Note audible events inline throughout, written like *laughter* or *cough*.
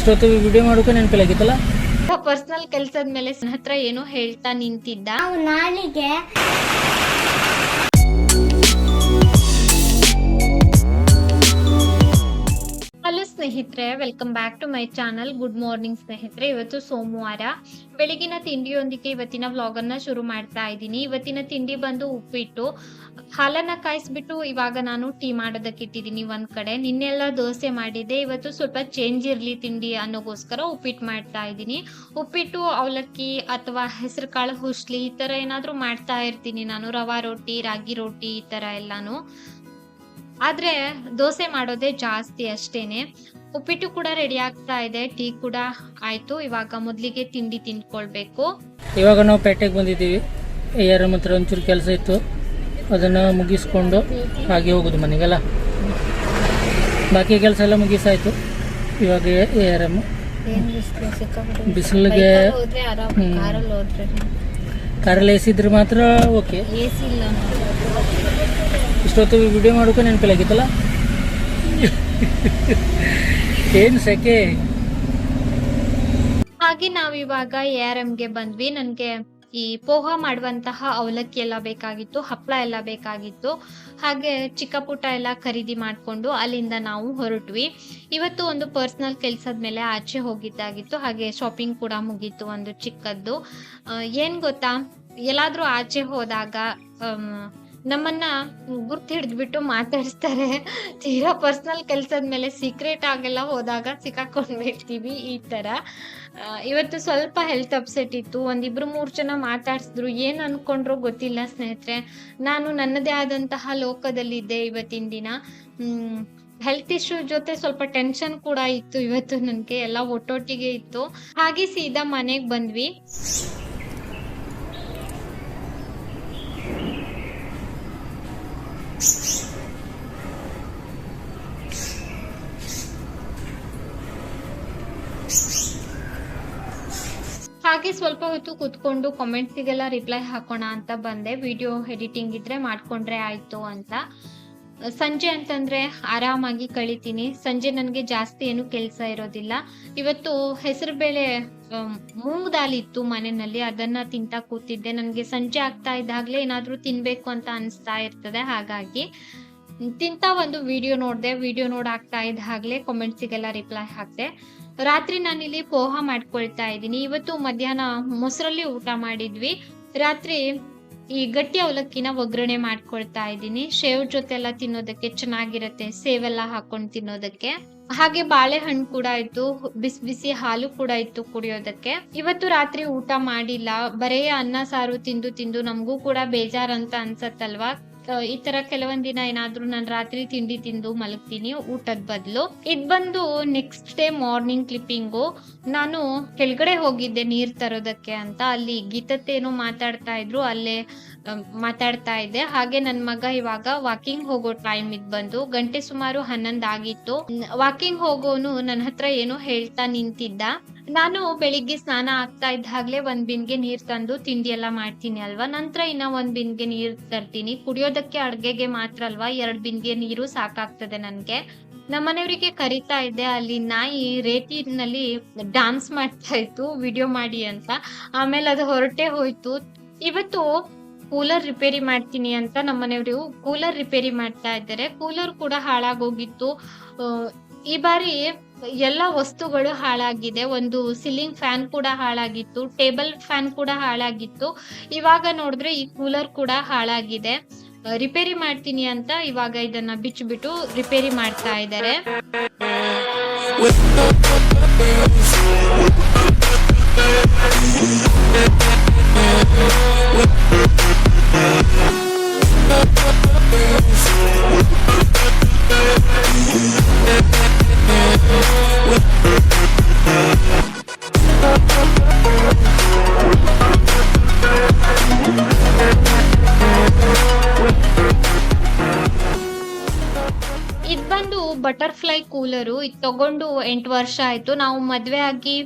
ಇಷ್ಟೊತ್ತು ವಿಡಿಯೋ ಮಾಡೋಕೆ ನೆನಪಿಲಾಗಿತ್ತಲ್ಲ ಪರ್ಸನಲ್ ಕೆಲಸದ ಮೇಲೆ ಹತ್ರ ಏನೋ ಹೇಳ್ತಾ ನಿಂತಿದ್ದ. ನಾಳೆಗೆ ಸ್ನೇಹಿತರೆ welcome back to my channel good morning ಸ್ನೇಹಿತರೆ. ಇವತ್ತು ಸೋಮವಾರ. ಬೆಳಗಿನ ತಿಂಡಿಯೊಂದಿಗೆ ಇವತ್ತಿನ ವ್ಲಾಗ್ ಅನ್ನ ಶುರು ಮಾಡ್ತಾ ಇದ್ದೀನಿ. ಇವತ್ತಿನ ತಿಂಡಿ ಬಂದು ಉಪ್ಪಿಟ್ಟು. ಹಾಲನ್ನ ಕಾಯಿಸ್ಬಿಟ್ಟು ಇವಾಗ ನಾನು ಟೀ ಮಾಡೋದಕ್ಕೆ ಇಟ್ಟಿದ್ದೀನಿ ಒಂದ್ ಕಡೆ. ನಿನ್ನೆಲ್ಲ ದೋಸೆ ಮಾಡಿದ್ದೆ. ಇವತ್ತು ಸ್ವಲ್ಪ ಚೇಂಜ್ ಇರ್ಲಿ ತಿಂಡಿ ಅನ್ನೋಗೋಸ್ಕರ ಉಪ್ಪಿಟ್ಟು ಮಾಡ್ತಾ ಇದ್ದೀನಿ. ಉಪ್ಪಿಟ್ಟು, ಅವಲಕ್ಕಿ ಅಥವಾ ಹೆಸರು ಕಾಳು ಹುಸ್ಲಿ ಈ ತರ ಏನಾದ್ರೂ ಮಾಡ್ತಾ ಇರ್ತೀನಿ ನಾನು. ರವಾ ರೊಟ್ಟಿ ರಾಗಿ ರೊಟ್ಟಿ ಈ ತರ ಎಲ್ಲಾನು. ಆದ್ರೆ ದೋಸೆ ಮಾಡೋದೇ ಜಾಸ್ತಿ ಅಷ್ಟೇನೆ. ಉಪ್ಪಿಟ್ಟು ಕೂಡ ರೆಡಿ ಆಗ್ತಾ ಇದೆ ಟೀ ಕೂಡ ಆಯ್ತು. ಇವಾಗ ಮೊದಲಿಗೆ ತಿಂಡಿ ತಿನ್ಕೊಳ್ಬೇಕು ಇವಾಗ ನಾವು ಪೇಟೆಗೆ ಬಂದಿದ್ದೀವಿ. ಯಾರ ಹತ್ರ ಒಂಚೂರು ಕೆಲಸ ಇತ್ತು ಅದನ್ನು ಮುಗಿಸ್ಕೊಂಡು ಹಾಗೆ ಹೋಗೋದು ಮನೆಗೆಲ್ಲ. ಬಾಕಿ ಕೆಲಸ ಎಲ್ಲ ಮುಗಿಸಾಯ್ತು. ಇವಾಗ ಎಂ ಬಿಸಿಲಿಗೆ. ಕಾರಲ್ಲಿ ಎಸಿದ್ರೆ ಮಾತ್ರ ಓಕೆ. ಇಷ್ಟೊತ್ತು ವಿಡಿಯೋ ಮಾಡೋಕೆ ನೆನಪಿಲ್ಲಾಗಿತ್ತಲ್ಲ ಏನು ಸೆಕೆ? ಹಾಗೆ ನಾವಿವಾಗ ಎ ಆರ್ಗೆ ಬಂದ್ವಿ. ನನಗೆ ಈ ಪೋಹ ಮಾಡುವಂತಹ ಅವಲಕ್ಕಿ ಎಲ್ಲ ಬೇಕಾಗಿತ್ತು ಹಪ್ಪಳ ಎಲ್ಲ ಬೇಕಾಗಿತ್ತು. ಹಾಗೆ ಚಿಕ್ಕ ಪುಟ್ಟ ಎಲ್ಲ ಖರೀದಿ ಮಾಡಿಕೊಂಡು ಅಲ್ಲಿಂದ ನಾವು ಹೊರಟ್ವಿ. ಇವತ್ತು ಒಂದು ಪರ್ಸ್ನಲ್ ಕೆಲಸದ ಮೇಲೆ ಆಚೆ ಹೋಗಿದ್ದಾಗಿತ್ತು. ಹಾಗೆ ಶಾಪಿಂಗ್ ಕೂಡ ಮುಗೀತು ಒಂದು ಚಿಕ್ಕದ್ದು. ಏನು ಗೊತ್ತಾ? ಎಲ್ಲಾದ್ರೂ ಆಚೆ ಹೋದಾಗ ನಮ್ಮನ್ನ ಗುರ್ತು ಹಿಡಿದ್ಬಿಟ್ಟು ಮಾತಾಡಿಸ್ತಾರೆ. ತೀರಾ ಪರ್ಸನಲ್ ಕೆಲಸದ ಮೇಲೆ ಸೀಕ್ರೆಟ್ ಆಗೆಲ್ಲ ಹೋದಾಗ ಸಿಕ್ಕಾಕೊಂಡ್ಬಿಡ್ತೀವಿ ಈ ತರ. ಇವತ್ತು ಸ್ವಲ್ಪ ಹೆಲ್ತ್ ಅಪ್ಸೆಟ್ ಇತ್ತು. ಒಂದಿಬ್ರು ಮೂರು ಜನ ಮಾತಾಡ್ಸಿದ್ರು. ಏನ್ ಅನ್ಕೊಂಡ್ರು ಗೊತ್ತಿಲ್ಲ ಸ್ನೇಹಿತರೆ. ನಾನು ನನ್ನದೇ ಆದಂತಹ ಲೋಕದಲ್ಲಿದ್ದೆ ಇವತ್ತಿನ ದಿನ. ಹೆಲ್ತ್ ಇಶ್ಯೂ ಜೊತೆ ಸ್ವಲ್ಪ ಟೆನ್ಷನ್ ಕೂಡ ಇತ್ತು ಇವತ್ತು ನನಗೆ. ಎಲ್ಲ ಒಟ್ಟೊಟ್ಟಿಗೆ ಇತ್ತು. ಹಾಗೆ ಸೀದಾ ಮನೆಗೆ ಬಂದ್ವಿ. ಹಾಗೆ ಸ್ವಲ್ಪ ಹೊತ್ತು ಕೂತ್ಕೊಂಡು ಕಾಮೆಂಟ್ಸಿಗೆಲ್ಲ ರಿಪ್ಲೈ ಹಾಕೋಣ ಅಂತ ಬಂದೆ. ವಿಡಿಯೋ ಎಡಿಟಿಂಗ್ ಇದ್ರೆ ಮಾಡ್ಕೊಂಡ್ರೆ ಆಯ್ತು ಅಂತ. ಸಂಜೆ ಅಂತಂದ್ರೆ ಆರಾಮಾಗಿ ಕಳಿತೀನಿ. ಸಂಜೆ ನನಗೆ ಜಾಸ್ತಿ ಏನು ಕೆಲಸ ಇರೋದಿಲ್ಲ. ಇವತ್ತು ಹೆಸರು ಬೇಳೆ ಮೂಂಗ್ ದಾಲ್ ಇತ್ತು ಮನೆಯಲ್ಲಿ. ಅದನ್ನ ತಿಂತಾ ಕೂತಿದ್ದೆ. ನನಗೆ ಸಂಜೆ ಆಗ್ತಾ ಇದ್ದಾಗಲೇ ಏನಾದರೂ ತಿನ್ಬೇಕು ಅಂತ ಅನಿಸ್ತಾ ಇರ್ತದೆ. ಹಾಗಾಗಿ ತಿಂತ ಒಂದು ವಿಡಿಯೋ ನೋಡಿದೆ. ವಿಡಿಯೋ ನೋಡಾಗ್ತಾ ಇದ್ದ ಹಾಗ್ಲೇ ಕಾಮೆಂಟ್ಸಿಗೆಲ್ಲ ರಿಪ್ಲೈ ಹಾಕ್ದೆ. ರಾತ್ರಿ ನಾನಿಲ್ಲಿ ಪೋಹ ಮಾಡ್ಕೊಳ್ತಾ ಇದ್ದೀನಿ. ಇವತ್ತು ಮಧ್ಯಾಹ್ನ ಮೊಸರಲ್ಲಿ ಊಟ ಮಾಡಿದ್ವಿ. ರಾತ್ರಿ ಈ ಗಟ್ಟಿ ಅವಲಕ್ಕಿನ ಒಗ್ಗರಣೆ ಮಾಡ್ಕೊಳ್ತಾ ಇದ್ದೀನಿ. ಶೇವ್ ಜೊತೆ ಎಲ್ಲ ತಿನ್ನೋದಕ್ಕೆ ಚೆನ್ನಾಗಿರತ್ತೆ. ಸೇವೆಲ್ಲ ಹಾಕೊಂಡು ತಿನ್ನೋದಕ್ಕೆ. ಹಾಗೆ ಬಾಳೆಹಣ್ಣು ಕೂಡ ಇತ್ತು. ಬಿಸಿ ಬಿಸಿ ಹಾಲು ಕೂಡ ಇತ್ತು ಕುಡಿಯೋದಕ್ಕೆ. ಇವತ್ತು ರಾತ್ರಿ ಊಟ ಮಾಡಿಲ್ಲ. ಬರೆಯ ಅನ್ನ, ಸಾರು ತಿಂದು ತಿಂದು ನಮಗೂ ಕೂಡ ಬೇಜಾರಂತ ಅನ್ಸತ್ತಲ್ವಾ? ಈ ತರ ಕೆಲವೊಂದ್ ದಿನ ಏನಾದ್ರೂ ನಾನು ರಾತ್ರಿ ತಿಂಡಿ ತಿಂದು ಮಲಗ್ತೀನಿ, ಊಟದ ಬದಲು. ಇದ್ ಬಂದು ನೆಕ್ಸ್ಟ್ ಡೇ ಮಾರ್ನಿಂಗ್ ಕ್ಲಿಪ್ಪಿಂಗು ನಾನು ಕೆಳಗಡೆ ಹೋಗಿದ್ದೆ ನೀರ್ ತರೋದಕ್ಕೆ ಅಂತ. ಅಲ್ಲಿ ಗೀತತ್ತೇನೋ ಮಾತಾಡ್ತಾ ಇದ್ರು. ಅಲ್ಲೇ ಮಾತಾಡ್ತಾ ಇದ್ದೆ. ಹಾಗೆ ನನ್ನ ಮಗ ಇವಾಗ ವಾಕಿಂಗ್ ಹೋಗೋ ಟೈಮ್ ಇದ್ ಬಂದು ಗಂಟೆ ಸುಮಾರು ಹನ್ನೊಂದ್ ಆಗಿತ್ತು. ವಾಕಿಂಗ್ ಹೋಗೋನು ನನ್ನ ಹತ್ರ ಏನೋ ಹೇಳ್ತಾ ನಿಂತಿದ್ದ. ನಾನು ಬೆಳಿಗ್ಗೆ ಸ್ನಾನ ಆಗ್ತಾ ಇದ್ದಾಗ್ಲೇ ಒಂದ್ ಬಿನ್ಗೆ ನೀರ್ ತಂದು ತಿಂಡಿ ಎಲ್ಲ ಮಾಡ್ತೀನಿ ಅಲ್ವಾ? ನಂತರ ಇನ್ನ ಒಂದ್ ಬಿನ್ಗೆ ನೀರ್ ತರ್ತೀನಿ. ಕುಡಿಯೋದಕ್ಕೆ ಅಡ್ಗೆಗೆ ಮಾತ್ರ ಅಲ್ವಾ? ಎರಡ್ ಬಿನ್ಗೆ ನೀರು ಸಾಕಾಗ್ತದೆ ನನ್ಗೆ. ನಮ್ಮನೆಯವರಿಗೆ ಕರಿತಾ ಇದ್ದೆ. ಅಲ್ಲಿ ನಾಯಿ ರೇತಿನಲ್ಲಿ ಡಾನ್ಸ್ ಮಾಡ್ತಾ ಇತ್ತು. ವಿಡಿಯೋ ಮಾಡಿ ಅಂತ. ಆಮೇಲೆ ಅದು ಹೊರಟೆ ಹೋಯ್ತು. ಇವತ್ತು ಕೂಲರ್ ರಿಪೇರಿ ಮಾಡ್ತೀನಿ ಅಂತ ನಮ್ಮನೆಯವರು ಕೂಲರ್ ರಿಪೇರಿ ಮಾಡ್ತಾ ಇದ್ದಾರೆ. ಕೂಲರ್ ಕೂಡ ಹಾಳಾಗೋಗಿತ್ತು. ಈ ಬಾರಿ ಎಲ್ಲ ವಸ್ತುಗಳು ಹಾಳಾಗಿದೆ. ಒಂದು ಸೀಲಿಂಗ್ ಫ್ಯಾನ್ ಕೂಡ ಹಾಳಾಗಿತ್ತು. ಟೇಬಲ್ ಫ್ಯಾನ್ ಕೂಡ ಹಾಳಾಗಿತ್ತು. ಇವಾಗ ನೋಡಿದ್ರೆ ಈ ಕೂಲರ್ ಕೂಡ ಹಾಳಾಗಿದೆ. ರಿಪೇರಿ ಮಾಡ್ತೀನಿ ಅಂತ ಇವಾಗ ಇದನ್ನ ಬಿಚ್ಚಿಬಿಟ್ಟು ರಿಪೇರಿ ಮಾಡ್ತಾ ಇದ್ದಾರೆ. ಇದ್ ಬಂದು ಬಟರ್ಫ್ಲೈ ಕೂಲರು ಇದು ತಗೊಂಡು ಎಂಟು ವರ್ಷ ಆಯ್ತು. ನಾವು ಮದ್ವೆ ಆಗಿ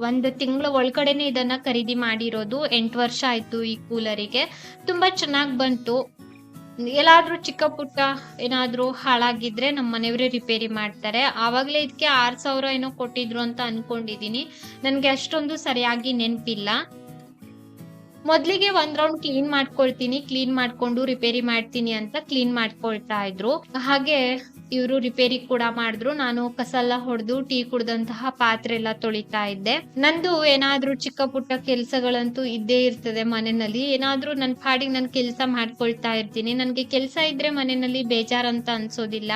ಒಂದು ತಿಂಗಳ ಒಳಗಡೆನೆ ಇದನ್ನ ಖರೀದಿ ಮಾಡಿರೋದು. ಎಂಟು ವರ್ಷ ಆಯ್ತು ಈ ಕೂಲರಿಗೆ. ತುಂಬಾ ಚೆನ್ನಾಗಿ ಬಂತು. ಎಲ್ಲಾದ್ರೂ ಚಿಕ್ಕ ಪುಟ್ಟ ಏನಾದ್ರೂ ಹಾಳಾಗಿದ್ರೆ ನಮ್ಮ ಮನೆಯವರೇ ರಿಪೇರಿ ಮಾಡ್ತಾರೆ. ಆವಾಗಲೇ ಇದಕ್ಕೆ ಆರ್ ಸಾವಿರ ಏನೋ ಕೊಟ್ಟಿದ್ರು ಅಂತ ಅನ್ಕೊಂಡಿದೀನಿ. ನನಗೆ ಅಷ್ಟೊಂದು ಸರಿಯಾಗಿ ನೆನಪಿಲ್ಲ. ಮೊದ್ಲಿಗೆ ಒಂದ್ ರೌಂಡ್ ಕ್ಲೀನ್ ಮಾಡ್ಕೊಳ್ತೀನಿ, ಕ್ಲೀನ್ ಮಾಡ್ಕೊಂಡು ರಿಪೇರಿ ಮಾಡ್ತೀನಿ ಅಂತ ಕ್ಲೀನ್ ಮಾಡ್ಕೊಳ್ತಾ ಇದ್ರು. ಹಾಗೆ ಇವರು ರಿಪೇರಿ ಕೂಡ ಮಾಡಿದ್ರು. ನಾನು ಕಸ ಎಲ್ಲ ಹೊಡೆದು, ಟೀ ಕುಡ್ದಂತಹ ಪಾತ್ರೆ ಎಲ್ಲ ತೊಳಿತಾ ಇದ್ದೆ. ನಂದು ಏನಾದ್ರೂ ಚಿಕ್ಕ ಪುಟ್ಟ ಕೆಲಸಗಳಂತೂ ಇದ್ದೇ ಇರ್ತದೆ ಮನೆಯಲ್ಲಿ. ಏನಾದ್ರೂ ನನ್ನ ಪಾಡಿಗೆ ನಾನು ಕೆಲಸ ಮಾಡ್ಕೊಳ್ತಾ ಇರ್ತೀನಿ. ನನ್ಗೆ ಕೆಲಸ ಇದ್ರೆ ಮನೆಯಲ್ಲಿ ಬೇಜಾರಂತ ಅನ್ಸೋದಿಲ್ಲ.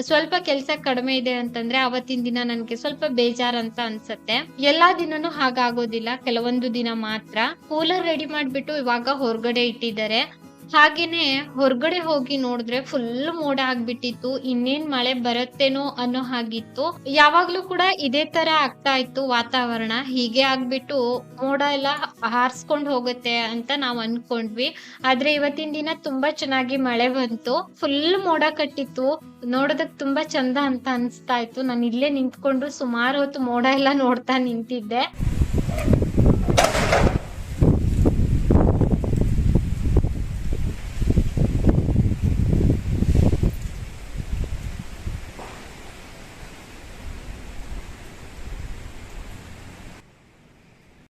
ಸ್ವಲ್ಪ ಕೆಲಸ ಕಡಿಮೆ ಇದೆ ಅಂತಂದ್ರೆ ಅವತ್ತಿನ ದಿನ ನನಗೆ ಸ್ವಲ್ಪ ಬೇಜಾರಂತ ಅನ್ಸತ್ತೆ. ಎಲ್ಲಾ ದಿನನೂ ಹಾಗಾಗೋದಿಲ್ಲ. ಕೆಲವೊಂದು ದಿನ ಮಾತ್ರ. ಕೂಲರ್ ರೆಡಿ ಮಾಡ್ಬಿಟ್ಟು ಇವಾಗ ಹೊರಗಡೆ ಇಟ್ಟಿದ್ದಾರೆ. ಹಾಗೇನೆ ಹೊರಗಡೆ ಹೋಗಿ ನೋಡಿದ್ರೆ ಫುಲ್ ಮೋಡ ಆಗ್ಬಿಟ್ಟಿತ್ತು, ಇನ್ನೇನ್ ಮಳೆ ಬರುತ್ತೇನೋ ಅನ್ನೋ ಹಾಗಿತ್ತು. ಯಾವಾಗ್ಲೂ ಕೂಡ ಇದೇ ತರ ಆಗ್ತಾ ಇತ್ತು ವಾತಾವರಣ. ಹೀಗೆ ಆಗ್ಬಿಟ್ಟು ಮೋಡ ಎಲ್ಲ ಹಾರ್ಸ್ಕೊಂಡ್ ಹೋಗುತ್ತೆ ಅಂತ ನಾವ್ ಅನ್ಕೊಂಡ್ವಿ. ಆದ್ರೆ ಇವತ್ತಿನ ದಿನ ತುಂಬಾ ಚೆನ್ನಾಗಿ ಮಳೆ ಬಂತು. ಫುಲ್ ಮೋಡ ಕಟ್ಟಿತ್ತು. ನೋಡೋದಕ್ ತುಂಬಾ ಚಂದ ಅಂತ ಅನ್ಸ್ತಾ ಇತ್ತು. ನಾನು ಇಲ್ಲೇ ನಿಂತ್ಕೊಂಡು ಸುಮಾರು ಹೊತ್ತು ಮೋಡ ಎಲ್ಲ ನೋಡ್ತಾ ನಿಂತಿದ್ದೆ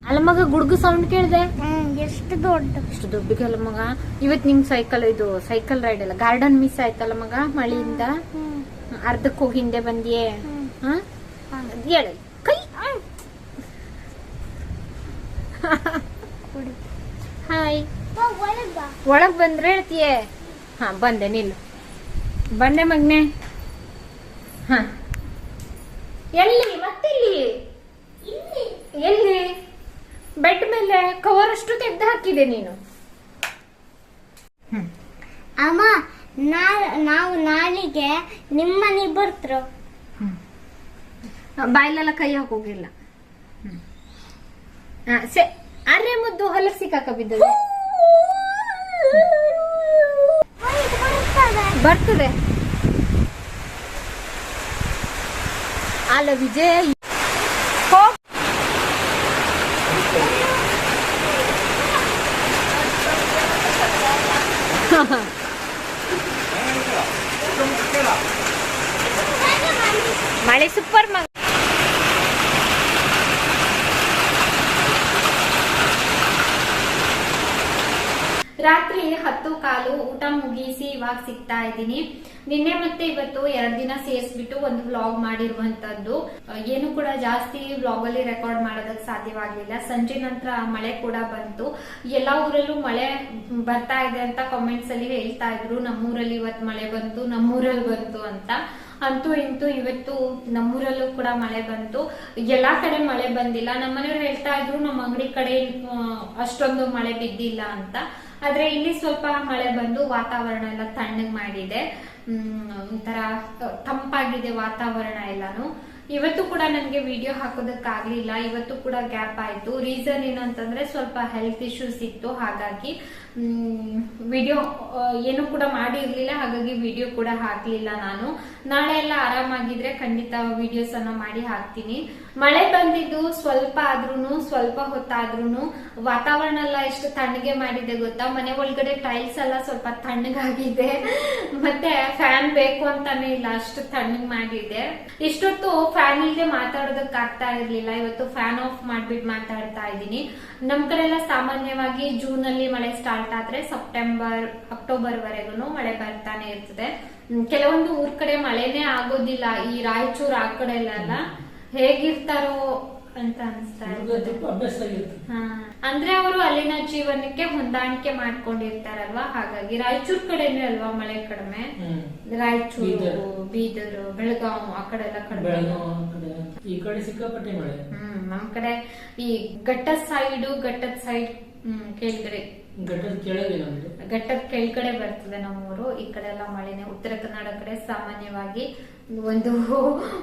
ಅಲ್ಲ ಸೌಂಡ್ ಕೇಳಿದೆ? ಎಷ್ಟು ದೊಡ್ಡ. ಎಷ್ಟು ದೊಡ್ಡಗಲ್ಲ ಮಗ? ಇವತ್ ನಿಮ್ ಸೈಕಲ್ ಇದು ಸೈಕಲ್ ರೈಡ್ ಅಲ್ಲ ಗಾರ್ಡನ್ ಮಿಸ್ ಆಯ್ತಲ್ಲ ಮಗ ಮಳೆಯಿಂದ? ಅರ್ಧಕ್ಕೆ ಹೋಗಿ ಹಿಂದೆ ಬಂದಿಯೇ? ಹೇಳ. ಕೈ! ಹಾಯ್ ಒಳಗ ಒಳಗ್ ಬಂದ್ರೆ ಹೇಳ್ತೀಯೇ? ಹಾ ಬಂದೆ ನಿಲ್ಲು. ಬಂದೆ ಮಗ್ನೆ. ಹಾ. ಎಲ್ಲಿ? ಮತ್ತೆಲ್ಲಿ? ಎಲ್ಲಿ? ಬೆಡ್ ಮೇಲೆ ಕವರ್ ಅಷ್ಟು ತೆಗ್ದು ಹಾಕಿದೆ ನೀನು. ಅಮ್ಮ ನಾ- ನಾವು ನಿಮ್ಮ ನಿಮ್ಮನೆಗೆ ಬರ್ತರು. ಬಾಯ್ಲೆಲ್ಲ ಕೈ ಹಾಕೋಗಿಲ್ಲ ಸೆ ಅರೆ ಮುದ್ದು ಹೊಲಸಿ ಕಾಕ ಬಿದ್ದದೆ ಬರ್ತದೆ. ಅಲ್ಲ ವಿಜಯ್ ಹೋಗ್. *laughs* ಮಳೆ ಸೂಪರ್ ಮಗ ರಾತ್ರಿ ಹತ್ತು ಕಾಲು ಊಟ ಮುಗಿಸಿ ಇವಾಗ ಸಿಗ್ತಾ ಇದ್ದೀನಿ. ನಿನ್ನೆ ಮತ್ತೆ ಇವತ್ತು ಎರಡ್ ದಿನ ಸೇರಿಸ್ಬಿಟ್ಟು ಒಂದು ವ್ಲಾಗ್ ಮಾಡಿರುವಂತದ್ದು. ಏನು ಕೂಡ ಜಾಸ್ತಿ ವ್ಲಾಗ್ ಅಲ್ಲಿ ರೆಕಾರ್ಡ್ ಮಾಡೋದಕ್ಕೆ ಸಾಧ್ಯವಾಗ್ಲಿಲ್ಲ. ಸಂಜೆ ನಂತರ ಮಳೆ ಕೂಡ ಬಂತು. ಎಲ್ಲಾ ಊರಲ್ಲೂ ಮಳೆ ಬರ್ತಾ ಇದೆ ಅಂತ ಕಾಮೆಂಟ್ಸ್ ಅಲ್ಲಿ ಹೇಳ್ತಾ ಇದ್ರು. ನಮ್ಮೂರಲ್ಲಿ ಇವತ್ತು ಮಳೆ ಬಂತು, ನಮ್ಮೂರಲ್ಲಿ ಬಂತು ಅಂತ. ಅಂತೂ ಇಂತೂ ಇವತ್ತು ನಮ್ಮೂರಲ್ಲೂ ಕೂಡ ಮಳೆ ಬಂತು. ಎಲ್ಲಾ ಕಡೆ ಮಳೆ ಬಂದಿಲ್ಲ. ನಮ್ಮನೆಯವ್ರು ಹೇಳ್ತಾ ಇದ್ರು, ನಮ್ಮ ಅಂಗಡಿ ಕಡೆ ಅಷ್ಟೊಂದು ಮಳೆ ಬಿದ್ದಿಲ್ಲ ಅಂತ. ಆದ್ರೆ ಇಲ್ಲಿ ಸ್ವಲ್ಪ ಮಳೆ ಬಂದು ವಾತಾವರಣ ಎಲ್ಲ ತಣ್ಣಗ್ ಮಾಡಿದೆ. ಹ್ಮ್, ಒಂಥರ ತಂಪಾಗಿದೆ ವಾತಾವರಣ ಎಲ್ಲಾನು. ಇವತ್ತು ಕೂಡ ನನಗೆ ವಿಡಿಯೋ ಹಾಕೋದಕ್ಕಾಗ್ಲಿಲ್ಲ. ಇವತ್ತು ಕೂಡ ಗ್ಯಾಪ್ ಆಯ್ತು. ರೀಸನ್ ಏನಂತಂದ್ರೆ ಸ್ವಲ್ಪ ಹೆಲ್ತ್ ಇಶ್ಯೂಸ್ ಇತ್ತು. ಹಾಗಾಗಿ ವಿಡಿಯೋ ಏನು ಕೂಡ ಮಾಡಿರ್ಲಿಲ್ಲ. ಹಾಗಾಗಿ ವಿಡಿಯೋ ಕೂಡ ಹಾಕ್ಲಿಲ್ಲ ನಾನು. ನಾಳೆ ಎಲ್ಲ ಆರಾಮಾಗಿದ್ರೆ ಖಂಡಿತ ವಿಡಿಯೋಸ್ ಅನ್ನ ಮಾಡಿ ಹಾಕ್ತೀನಿ. ಮಳೆ ಬಂದಿದ್ದು ಸ್ವಲ್ಪ ಆದ್ರೂನು, ಸ್ವಲ್ಪ ಹೊತ್ತಾದ್ರೂನು ವಾತಾವರಣ ಎಲ್ಲ ಎಷ್ಟು ತಣ್ಣಗೆ ಮಾಡಿದೆ ಗೊತ್ತಾ? ಮನೆ ಒಳಗಡೆ ಟೈಲ್ಸ್ ಎಲ್ಲ ಸ್ವಲ್ಪ ತಣ್ಣಗಾಗಿದೆ. ಮತ್ತೆ ಫ್ಯಾನ್ ಬೇಕು ಅಂತಾನೆ ಇಲ್ಲ. ಅಷ್ಟು ತಣ್ಣಗೆ ಮಾಡಿದೆ. ಇಷ್ಟೊತ್ತು ಫ್ಯಾನ್ ಇಲ್ಲದೆ ಮಾತಾಡೋದಕ್ ಆಗ್ತಾ ಇರ್ಲಿಲ್ಲ. ಇವತ್ತು ಫ್ಯಾನ್ ಆಫ್ ಮಾಡ್ಬಿಟ್ಟು ಮಾತಾಡ್ತಾ ಇದ್ದೀನಿ. ನಮ್ ಕಡೆ ಎಲ್ಲ ಸಾಮಾನ್ಯವಾಗಿ ಜೂನ್ ಅಲ್ಲಿ ಮಳೆ ಸ್ಟಾರ್ಟ್ ಆದ್ರೆ ಸೆಪ್ಟೆಂಬರ್ ಅಕ್ಟೋಬರ್ ವರೆಗೂ ಮಳೆ ಬರ್ತಾನೆ ಇರ್ತದೆ. ಕೆಲವೊಂದು ಊರ್ ಕಡೆ ಮಳೆನೇ ಆಗೋದಿಲ್ಲ. ಈ ರಾಯಚೂರು ಆ ಕಡೆ ಎಲ್ಲ ಹೇಗಿರ್ತಾರೋ ಅಂತ ಅನ್ಸ್ತಾ. ಅಂದ್ರೆ ಅವರು ಅಲ್ಲಿನ ಜೀವನಕ್ಕೆ ಹೊಂದಾಣಿಕೆ ಮಾಡ್ಕೊಂಡಿರ್ತಾರಲ್ವಾ? ಹಾಗಾಗಿ ರಾಯಚೂರ್ ಕಡೆನೇ ಅಲ್ವಾ ಮಳೆ ಕಡಿಮೆ? ರಾಯಚೂರು ಬೀದರ್. ಬೆಳಗಾಂ ಬೆಳಗಾವ್ ಆ ಕಡೆ ಎಲ್ಲ ಕಡಿಮೆ. ಕಡೆ ಈ ಕಡೆ ಸಿಕ್ಕಾಪಟ್ಟೆ ಮಳೆ. ಹ್ಮ್ ನಮ್ ಕಡೆ ಈ ಘಟ್ಟದ ಸೈಡ್ ಘಟ್ಟದ ಸೈಡ್ ಹ್ಮ್ ಕೇಳಿದ್ರೆ ಘಟ್ಟದ ಕೆಳಗಡೆ ಬರ್ತದೆ ನಮ್ಮೂರು. ಈ ಕಡೆ ಎಲ್ಲ ಮಳೆನೆ. ಉತ್ತರ ಕನ್ನಡ ಕಡೆ ಸಾಮಾನ್ಯವಾಗಿ ಒಂದು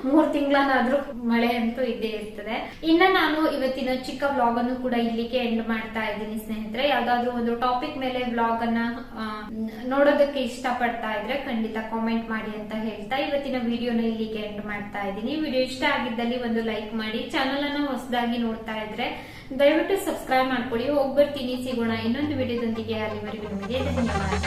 ಮೂರ್ ತಿಂಗಳನ್ನಾದ್ರೂ ಮಳೆ ಅಂತೂ ಇದ್ದೇ ಇರ್ತದೆ. ಇನ್ನ ನಾನು ಇವತ್ತಿನ ಚಿಕ್ಕ ವ್ಲಾಗ್ ಅನ್ನು ಕೂಡ ಇಲ್ಲಿಗೆ ಎಂಡ್ ಮಾಡ್ತಾ ಇದ್ದೀನಿ ಸ್ನೇಹಿತರೆ. ಯಾವ್ದಾದ್ರು ಒಂದು ಟಾಪಿಕ್ ಮೇಲೆ ವ್ಲಾಗ್ ಅನ್ನ ನೋಡೋದಕ್ಕೆ ಇಷ್ಟ ಪಡ್ತಾ ಇದ್ರೆ ಖಂಡಿತ ಕಾಮೆಂಟ್ ಮಾಡಿ ಅಂತ ಹೇಳ್ತಾ ಇವತ್ತಿನ ವಿಡಿಯೋನ ಇಲ್ಲಿಗೆ ಎಂಡ್ ಮಾಡ್ತಾ ಇದ್ದೀನಿ. ವಿಡಿಯೋ ಇಷ್ಟ ಆಗಿದ್ದಲ್ಲಿ ಒಂದು ಲೈಕ್ ಮಾಡಿ ಚಾನಲ್ ಅನ್ನ ಹೊಸದಾಗಿ ನೋಡ್ತಾ ಇದ್ರೆ ದಯವಿಟ್ಟು ಸಬ್ಸ್ಕ್ರೈಬ್ ಮಾಡ್ಕೊಳ್ಳಿ ಹೋಗ್ಬರ್ತೀನಿ ಸಿಗೋಣ ಇನ್ನೊಂದು ವಿಡಿಯೋದೊಂದಿಗೆ ಅಲ್ಲಿವರೆಗೂ ನಿಮಗೆ ಧನ್ಯವಾದ.